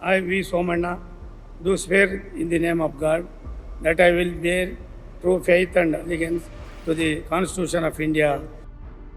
I, V. Somanna, do swear in the name of God that I will bear true faith and allegiance to the Constitution of India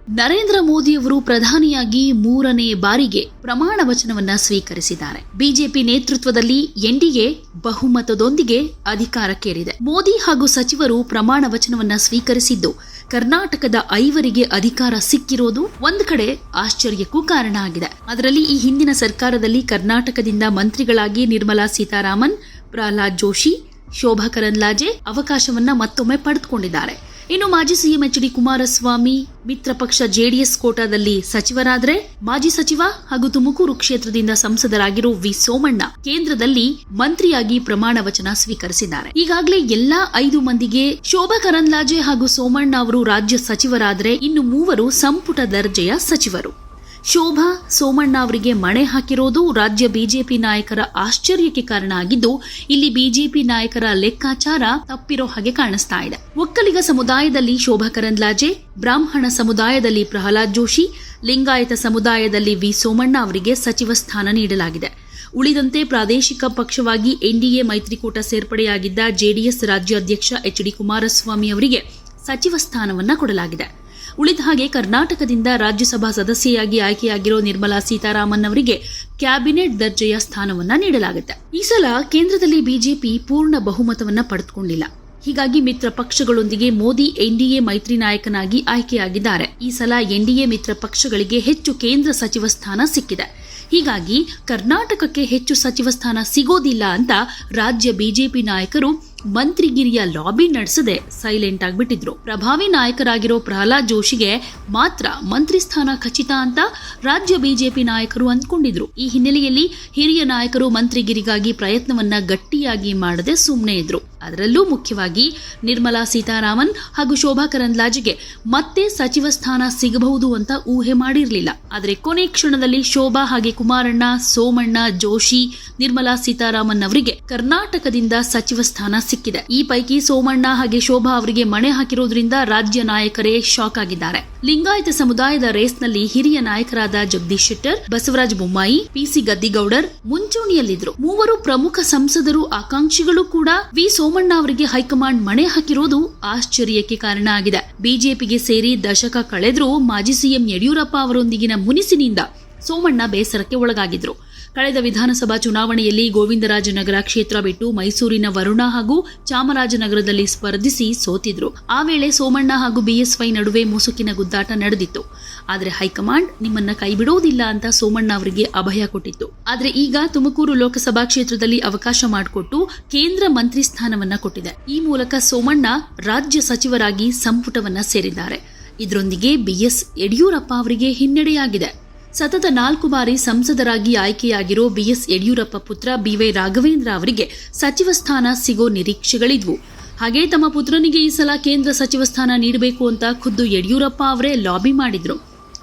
Narendra ಮೋದಿಯವರು ಪ್ರಧಾನಿಯಾಗಿ ಮೂರನೇ ಬಾರಿಗೆ ಪ್ರಮಾಣ ವಚನವನ್ನ ಸ್ವೀಕರಿಸಿದ್ದಾರೆ. BJP ನೇತೃತ್ವದಲ್ಲಿ NDA ಬಹುಮತದೊಂದಿಗೆ ಅಧಿಕಾರಕ್ಕೇರಿದೆ. Modi ಹಾಗೂ ಸಚಿವರು ಪ್ರಮಾಣ ವಚನವನ್ನ ಸ್ವೀಕರಿಸಿದ್ದು, ಕರ್ನಾಟಕದ ಐವರಿಗೆ ಅಧಿಕಾರ ಸಿಕ್ಕಿರೋದು ಒಂದು ಕಡೆ ಆಶ್ಚರ್ಯಕ್ಕೂ ಕಾರಣ ಆಗಿದೆ. ಅದರಲ್ಲಿ ಈ ಹಿಂದಿನ ಸರ್ಕಾರದಲ್ಲಿ ಕರ್ನಾಟಕದಿಂದ ಮಂತ್ರಿಗಳಾಗಿ ನಿರ್ಮಲಾ ಸೀತಾರಾಮನ್, ಪ್ರಹ್ಲಾದ್ ಜೋಶಿ, ಶೋಭಾ ಕರಂದ್ಲಾಜೆ ಅವಕಾಶವನ್ನ ಮತ್ತೊಮ್ಮೆ ಪಡೆದುಕೊಂಡಿದ್ದಾರೆ. ಇನ್ನು ಮಾಜಿ ಸಿಎಂ ಎಚ್ ಡಿ ಕುಮಾರಸ್ವಾಮಿ, ಮಿತ್ರ ಪಕ್ಷ ಜೆಡಿಎಸ್ ಕೋಟಾದಲ್ಲಿ ಸಚಿವರಾದ್ರೆ ಮಾಜಿ ಸಚಿವ ಹಾಗೂ ತುಮಕೂರು ಕ್ಷೇತ್ರದಿಂದ ಸಂಸದರಾಗಿರೋ ವಿ ಸೋಮಣ್ಣ ಕೇಂದ್ರದಲ್ಲಿ ಮಂತ್ರಿಯಾಗಿ ಪ್ರಮಾಣ ವಚನ ಸ್ವೀಕರಿಸಿದ್ದಾರೆ. ಈಗಾಗಲೇ ಎಲ್ಲಾ ಐದು ಮಂದಿಗೆ ಶೋಭಾ ಕರಂದ್ಲಾಜೆ ಹಾಗೂ ಸೋಮಣ್ಣ ಅವರು ರಾಜ್ಯ ಸಚಿವರಾದರೆ ಇನ್ನು ಮೂವರು ಸಂಪುಟ ದರ್ಜೆಯ ಸಚಿವರು. ಶೋಭಾ ಸೋಮಣ್ಣ ಅವರಿಗೆ ಮಣೆ ಹಾಕಿರೋದು ರಾಜ್ಯ ಬಿಜೆಪಿ ನಾಯಕರ ಆಶ್ಚರ್ಯಕ್ಕೆ ಕಾರಣ ಆಗಿದ್ದು, ಇಲ್ಲಿ ಬಿಜೆಪಿ ನಾಯಕರ ಲೆಕ್ಕಾಚಾರ ತಪ್ಪಿರೋ ಹಾಗೆ ಕಾಣಿಸ್ತಾ ಇದೆ. ಒಕ್ಕಲಿಗ ಸಮುದಾಯದಲ್ಲಿ ಶೋಭಾ ಕರಂದ್ಲಾಜೆ, ಬ್ರಾಹ್ಮಣ ಸಮುದಾಯದಲ್ಲಿ ಪ್ರಹ್ಲಾದ್ ಜೋಶಿ, ಲಿಂಗಾಯತ ಸಮುದಾಯದಲ್ಲಿ ವಿ ಸೋಮಣ್ಣ ಅವರಿಗೆ ಸಚಿವ ಸ್ಥಾನ ನೀಡಲಾಗಿದೆ. ಉಳಿದಂತೆ ಪ್ರಾದೇಶಿಕ ಪಕ್ಷವಾಗಿ ಎನ್ಡಿಎ ಮೈತ್ರಿಕೂಟ ಸೇರ್ಪಡೆಯಾಗಿದ್ದ ಜೆಡಿಎಸ್ ರಾಜ್ಯಾಧ್ಯಕ್ಷ ಎಚ್ ಡಿ ಕುಮಾರಸ್ವಾಮಿ ಅವರಿಗೆ ಸಚಿವ ಸ್ಥಾನವನ್ನ ಕೊಡಲಾಗಿದೆ. ಉಳಿದ ಹಾಗೆ ಕರ್ನಾಟಕದಿಂದ ರಾಜ್ಯಸಭಾ ಸದಸ್ಯೆಯಾಗಿ ಆಯ್ಕೆಯಾಗಿರೋ ನಿರ್ಮಲಾ ಸೀತಾರಾಮನ್ ಅವರಿಗೆ ಕ್ಯಾಬಿನೆಟ್ ದರ್ಜೆಯ ಸ್ಥಾನವನ್ನ ನೀಡಲಾಗುತ್ತೆ. ಈ ಸಲ ಕೇಂದ್ರದಲ್ಲಿ ಬಿಜೆಪಿ ಪೂರ್ಣ ಬಹುಮತವನ್ನ ಪಡೆದುಕೊಂಡಿಲ್ಲ. ಹೀಗಾಗಿ ಮಿತ್ರ ಪಕ್ಷಗಳೊಂದಿಗೆ ಮೋದಿ ಎನ್ಡಿಎ ಮೈತ್ರಿ ನಾಯಕನಾಗಿ ಆಯ್ಕೆಯಾಗಿದ್ದಾರೆ. ಈ ಸಲ ಎನ್ಡಿಎ ಮಿತ್ರ ಪಕ್ಷಗಳಿಗೆ ಹೆಚ್ಚು ಕೇಂದ್ರ ಸಚಿವ ಸ್ಥಾನ ಸಿಕ್ಕಿದೆ. ಹೀಗಾಗಿ ಕರ್ನಾಟಕಕ್ಕೆ ಹೆಚ್ಚು ಸಚಿವ ಸ್ಥಾನ ಸಿಗೋದಿಲ್ಲ ಅಂತ ರಾಜ್ಯ ಬಿಜೆಪಿ ನಾಯಕರು ಮಂತ್ರಿಗಿರಿಯ ಲಾಬಿ ನಡೆಸದೆ ಸೈಲೆಂಟ್ ಆಗಿಬಿಟ್ಟಿದ್ರು. ಪ್ರಭಾವಿ ನಾಯಕರಾಗಿರೋ ಪ್ರಹ್ಲಾದ್ ಜೋಶಿಗೆ ಮಾತ್ರ ಮಂತ್ರಿ ಸ್ಥಾನ ಖಚಿತ ಅಂತ ರಾಜ್ಯ ಬಿಜೆಪಿ ನಾಯಕರು ಅಂದ್ಕೊಂಡಿದ್ರು. ಈ ಹಿನ್ನೆಲೆಯಲ್ಲಿ ಹಿರಿಯ ನಾಯಕರು ಮಂತ್ರಿಗಿರಿಗಾಗಿ ಪ್ರಯತ್ನವನ್ನ ಗಟ್ಟಿಯಾಗಿ ಮಾಡದೆ ಸುಮ್ಮನೆ ಇದ್ರು. ಅದರಲ್ಲೂ ಮುಖ್ಯವಾಗಿ ನಿರ್ಮಲಾ ಸೀತಾರಾಮನ್ ಹಾಗೂ ಶೋಭಾ ಕರಂದ್ಲಾಜೆಗೆ ಮತ್ತೆ ಸಚಿವ ಸ್ಥಾನ ಸಿಗಬಹುದು ಅಂತ ಊಹೆ ಮಾಡಿರಲಿಲ್ಲ. ಆದರೆ ಕೊನೆ ಕ್ಷಣದಲ್ಲಿ ಶೋಭಾ ಹಾಗೆ ಕುಮಾರಣ್ಣ, ಸೋಮಣ್ಣ, ಜೋಶಿ, ನಿರ್ಮಲಾ ಸೀತಾರಾಮನ್ ಅವರಿಗೆ ಕರ್ನಾಟಕದಿಂದ ಸಚಿವ ಸ್ಥಾನ ಸಿಕ್ಕಿದೆ. ಈ ಪೈಕಿ ಸೋಮಣ್ಣ ಹಾಗೆ ಶೋಭಾ ಅವರಿಗೆ ಮಣೆ ಹಾಕಿರೋದ್ರಿಂದ ರಾಜ್ಯ ನಾಯಕರೇ ಶಾಕ್ ಆಗಿದ್ದಾರೆ. ಲಿಂಗಾಯತ ಸಮುದಾಯದ ರೇಸ್ನಲ್ಲಿ ಹಿರಿಯ ನಾಯಕರಾದ ಜಗದೀಶ್ ಶೆಟ್ಟರ್, ಬಸವರಾಜ ಬೊಮ್ಮಾಯಿ ಪಿಸಿ ಗದ್ದಿಗೌಡರ್ ಮುಂಚೂಣಿಯಲ್ಲಿದ್ದರು. ಮೂವರು ಪ್ರಮುಖ ಸಂಸದರು ಆಕಾಂಕ್ಷಿಗಳು ಕೂಡ ವಿ ಸೋಮಣ್ಣ ಅವರಿಗೆ ಹೈಕಮಾಂಡ್ ಮಣೆ ಹಾಕಿರೋದು ಆಶ್ಚರ್ಯಕ್ಕೆ ಕಾರಣ ಆಗಿದೆ. ಬಿಜೆಪಿಗೆ ಸೇರಿ ದಶಕ ಕಳೆದರೂ ಮಾಜಿ ಸಿಎಂ ಯಡಿಯೂರಪ್ಪ ಅವರೊಂದಿಗಿನ ಮುನಿಸಿನಿಂದ ಸೋಮಣ್ಣ ಬೇಸರಕ್ಕೆ ಒಳಗಾಗಿದ್ರು ಕಳೆದ ವಿಧಾನಸಭಾ ಚುನಾವಣೆಯಲ್ಲಿ ಗೋವಿಂದರಾಜನಗರ ಕ್ಷೇತ್ರ ಬಿಟ್ಟು ಮೈಸೂರಿನ ವರುಣ ಹಾಗೂ ಚಾಮರಾಜನಗರದಲ್ಲಿ ಸ್ಪರ್ಧಿಸಿ ಸೋತಿದ್ರು. ಆ ವೇಳೆ ಸೋಮಣ್ಣ ಹಾಗೂ ಬಿಎಸ್ವೈ ನಡುವೆ ಮುಸುಕಿನ ಗುದ್ದಾಟ ನಡೆದಿತ್ತು. ಆದರೆ ಹೈಕಮಾಂಡ್ ನಿಮ್ಮನ್ನ ಕೈಬಿಡೋದಿಲ್ಲ ಅಂತ ಸೋಮಣ್ಣ ಅವರಿಗೆ ಅಭಯ ಕೊಟ್ಟಿತ್ತು. ಆದರೆ ಈಗ ತುಮಕೂರು ಲೋಕಸಭಾ ಕ್ಷೇತ್ರದಲ್ಲಿ ಅವಕಾಶ ಮಾಡಿಕೊಟ್ಟು ಕೇಂದ್ರ ಮಂತ್ರಿ ಸ್ಥಾನವನ್ನ ಕೊಟ್ಟಿದೆ. ಈ ಮೂಲಕ ಸೋಮಣ್ಣ ರಾಜ್ಯ ಸಚಿವರಾಗಿ ಸಂಪುಟವನ್ನ ಸೇರಿದ್ದಾರೆ. ಇದರೊಂದಿಗೆ ಬಿಎಸ್ ಯಡಿಯೂರಪ್ಪ ಅವರಿಗೆ ಹಿನ್ನಡೆಯಾಗಿದೆ. ಸತತ ನಾಲ್ಕು ಬಾರಿ ಸಂಸದರಾಗಿ ಆಯ್ಕೆಯಾಗಿರೋ ಬಿಎಸ್ ಯಡಿಯೂರಪ್ಪ ಪುತ್ರ ಬಿವೈ ರಾಘವೇಂದ್ರ ಅವರಿಗೆ ಸಚಿವ ಸ್ಥಾನ ಸಿಗೋ ನಿರೀಕ್ಷೆಗಳಿದ್ವು. ಹಾಗೆ ತಮ್ಮ ಪುತ್ರನಿಗೆ ಈ ಸಲ ಕೇಂದ್ರ ಸಚಿವ ಸ್ಥಾನ ನೀಡಬೇಕು ಅಂತ ಖುದ್ದು ಯಡಿಯೂರಪ್ಪ ಅವರೇ ಲಾಬಿ ಮಾಡಿದ್ರು.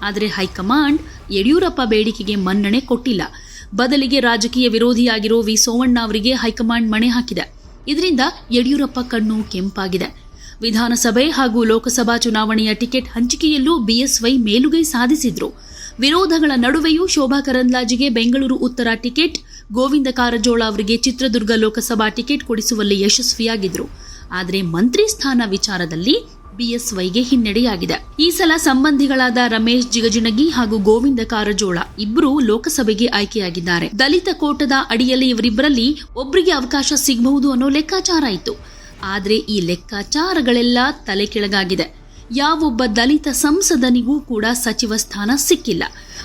ಆದರೆ ಹೈಕಮಾಂಡ್ ಯಡಿಯೂರಪ್ಪ ಬೇಡಿಕೆಗೆ ಮನ್ನಣೆ ಕೊಟ್ಟಿಲ್ಲ. ಬದಲಿಗೆ ರಾಜಕೀಯ ವಿರೋಧಿಯಾಗಿರೋ ವಿ ಸೋಮಣ್ಣ ಅವರಿಗೆ ಹೈಕಮಾಂಡ್ ಮಣೆ ಹಾಕಿದೆ. ಇದರಿಂದ ಯಡಿಯೂರಪ್ಪ ಕಣ್ಣು ಕೆಂಪಾಗಿದೆ. ವಿಧಾನಸಭೆ ಹಾಗೂ ಲೋಕಸಭಾ ಚುನಾವಣೆಯ ಟಿಕೆಟ್ ಹಂಚಿಕೆಯಲ್ಲೂ ಬಿಎಸ್ವೈ ಮೇಲುಗೈ ಸಾಧಿಸಿದ್ರು. ವಿರೋಧಗಳ ನಡುವೆಯೂ ಶೋಭಾ ಕರಂದ್ಲಾಜಿಗೆ ಬೆಂಗಳೂರು ಉತ್ತರ ಟಿಕೆಟ್, ಗೋವಿಂದ ಕಾರಜೋಳ ಅವರಿಗೆ ಚಿತ್ರದುರ್ಗ ಲೋಕಸಭಾ ಟಿಕೆಟ್ ಕೊಡಿಸುವಲ್ಲಿ ಯಶಸ್ವಿಯಾಗಿದ್ರು. ಆದರೆ ಮಂತ್ರಿ ಸ್ಥಾನ ವಿಚಾರದಲ್ಲಿ ಬಿಎಸ್ವೈಗೆ ಹಿನ್ನಡೆಯಾಗಿದೆ. ಈ ಸಲ ಸಂಬಂಧಿಗಳಾದ ರಮೇಶ್ ಜಿಗಜಿಣಗಿ ಹಾಗೂ ಗೋವಿಂದ ಕಾರಜೋಳ ಇಬ್ಬರು ಲೋಕಸಭೆಗೆ ಆಯ್ಕೆಯಾಗಿದ್ದಾರೆ. ದಲಿತ ಕೋಟದ ಅಡಿಯಲ್ಲಿ ಇವರಿಬ್ಬರಲ್ಲಿ ಒಬ್ಬರಿಗೆ ಅವಕಾಶ ಸಿಗಬಹುದು ಅನ್ನೋ ಲೆಕ್ಕಾಚಾರ ಇತ್ತು. ಆದರೆ ಈ ಲೆಕ್ಕಾಚಾರಗಳೆಲ್ಲ ತಲೆ ಕೆಳಗಾಗಿದೆ. ಯಾವೊಬ್ಬ ದಲಿತ ಸಂಸದನಿಗೂ ಕೂಡ ಸಚಿವ ಸ್ಥಾನ ಸಿಕ್ಕಿಲ್ಲ.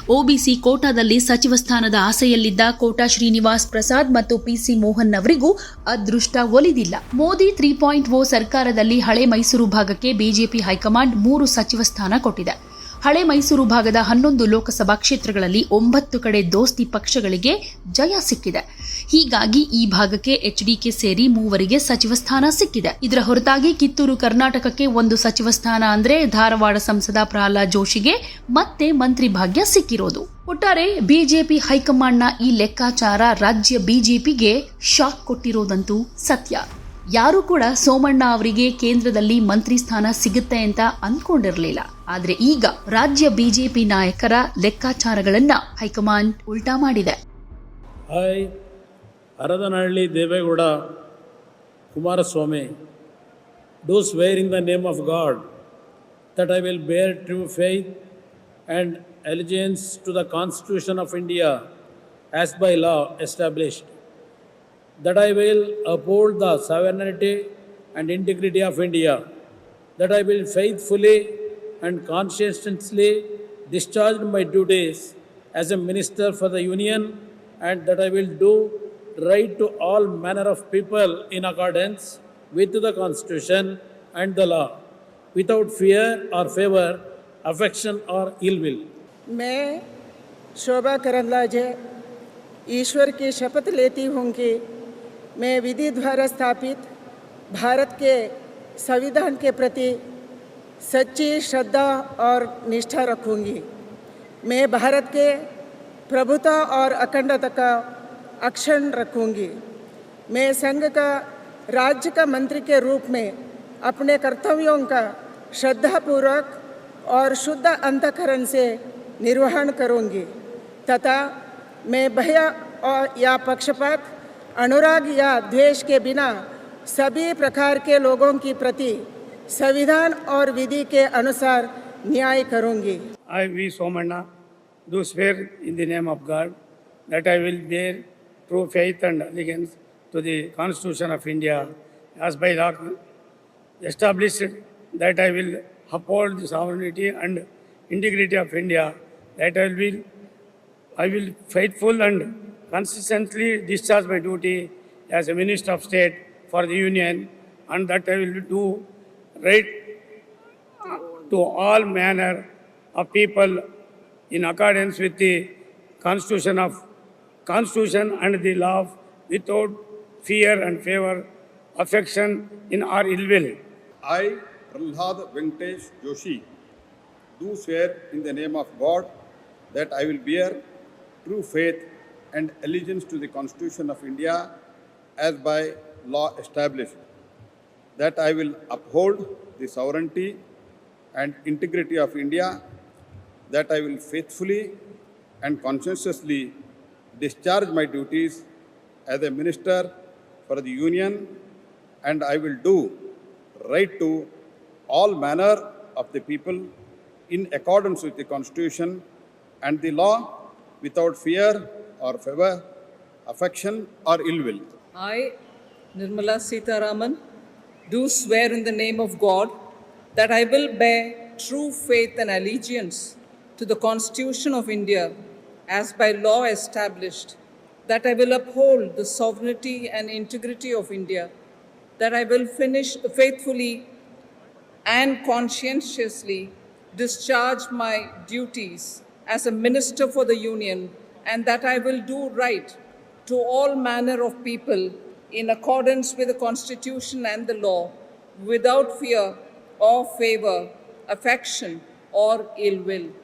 ಒಬಿಸಿ ಕೋಟಾದಲ್ಲಿ ಸಚಿವ ಸ್ಥಾನದ ಆಸೆಯಲ್ಲಿದ್ದ ಕೋಟಾ ಶ್ರೀನಿವಾಸ್ ಪ್ರಸಾದ್ ಮತ್ತು ಪಿಸಿ ಮೋಹನ್ ಅವರಿಗೂ ಅದೃಷ್ಟ ಒಲಿದಿಲ್ಲ. ಮೋದಿ ತ್ರೀ ಪಾಯಿಂಟ್ ಓ ಸರ್ಕಾರದಲ್ಲಿ ಹಳೆ ಮೈಸೂರು ಭಾಗಕ್ಕೆ ಬಿಜೆಪಿ ಹೈಕಮಾಂಡ್ ಮೂರು ಸಚಿವ ಸ್ಥಾನ ಕೊಟ್ಟಿದೆ. ಹಳೆ ಮೈಸೂರು ಭಾಗದ ಹನ್ನೊಂದು ಲೋಕಸಭಾ ಕ್ಷೇತ್ರಗಳಲ್ಲಿ ಒಂಬತ್ತು ಕಡೆ ದೋಸ್ತಿ ಪಕ್ಷಗಳಿಗೆ ಜಯ ಸಿಕ್ಕಿದೆ. ಹೀಗಾಗಿ ಈ ಭಾಗಕ್ಕೆ ಎಚ್ಡಿಕೆ ಸೇರಿ ಮೂವರಿಗೆ ಸಚಿವ ಸ್ಥಾನ ಸಿಕ್ಕಿದೆ. ಇದರ ಹೊರತಾಗಿ ಕಿತ್ತೂರು ಕರ್ನಾಟಕಕ್ಕೆ ಒಂದು ಸಚಿವ ಸ್ಥಾನ ಅಂದ್ರೆ ಧಾರವಾಡ ಸಂಸದ ಪ್ರಹ್ಲಾದ್ ಜೋಶಿಗೆ ಮತ್ತೆ ಮಂತ್ರಿ ಭಾಗ್ಯ ಸಿಕ್ಕಿರೋದು. ಒಟ್ಟಾರೆ ಬಿಜೆಪಿ ಹೈಕಮಾಂಡ್ನ ಈ ಲೆಕ್ಕಾಚಾರ ರಾಜ್ಯ ಬಿಜೆಪಿಗೆ ಶಾಕ್ ಕೊಟ್ಟಿರೋದಂತೂ ಸತ್ಯ. ಯಾರೂ ಕೂಡ ಸೋಮಣ್ಣ ಅವರಿಗೆ ಕೇಂದ್ರದಲ್ಲಿ ಮಂತ್ರಿ ಸ್ಥಾನ ಸಿಗುತ್ತೆ ಅಂತ ಅಂದ್ಕೊಂಡಿರಲಿಲ್ಲ ಆದರೆ ಈಗ ರಾಜ್ಯ ಬಿಜೆಪಿ ನಾಯಕರ ಲೆಕ್ಕಾಚಾರಗಳನ್ನು ಹೈಕಮಾಂಡ್ ಉಲ್ಟಾ ಮಾಡಿದೆ. I Haradanahalli Devegowda, Kumaraswamy do swear in the name of God that I will bear true faith and allegiance to the constitution of India as by law established that I will uphold the sovereignty and integrity of India, that I will faithfully and conscientiously discharge my duties as a minister for the Union, and that I will do right to all manner of people in accordance with the Constitution and the law, without fear or favor, affection or ill will. मैं शोभा करंदलाजे ईश्वर की शपथ लेती हूँ कि मैं विधि द्वारा स्थापित भारत के संविधान के प्रति सच्ची श्रद्धा और निष्ठा रखूँगी। मैं भारत के प्रभुता और अखंडता का अक्षण रखूँगी। मैं संघ का, राज्य का मंत्री के रूप में अपने कर्तव्यों का श्रद्धापूर्वक और शुद्ध अंतकरण से निर्वहन करूँगी। तथा मैं भय और या पक्षपात अनुराग या द्वेष के बिना सभी प्रकार के लोगों की प्रति संविधान और विधि के अनुसार न्याय करूँगी। I V Somanna do swear in the name of God that I will bear true faith and allegiance to the constitution of India as by law established that I will uphold the sovereignty and integrity of India that I will I will faithful and consistently discharge my duty as a Minister of State for the Union, and that I will do right to all manner of people in accordance with the constitution of constitution and the law without fear and favor affection in or ill will. I, Prahlad Venkatesh Joshi, do swear in the name of God that I will bear true faith and allegiance to the Constitution of India as by law established, that I will uphold the sovereignty and integrity of India, that I will faithfully and conscientiously discharge my duties as a minister for the Union, and I will do right to all manner of the people in accordance with the Constitution and the law without fear or favor, affection or ill will. I, Nirmala Sitaraman, do swear in the name of God that I will bear true faith and allegiance to the Constitution of India as by law established, that I will uphold the sovereignty and integrity of India, that I will finish faithfully and conscientiously discharge my duties as a minister for the Union, and that I will do right to all manner of people in accordance with the Constitution and the law, without fear or favor, affection or ill will.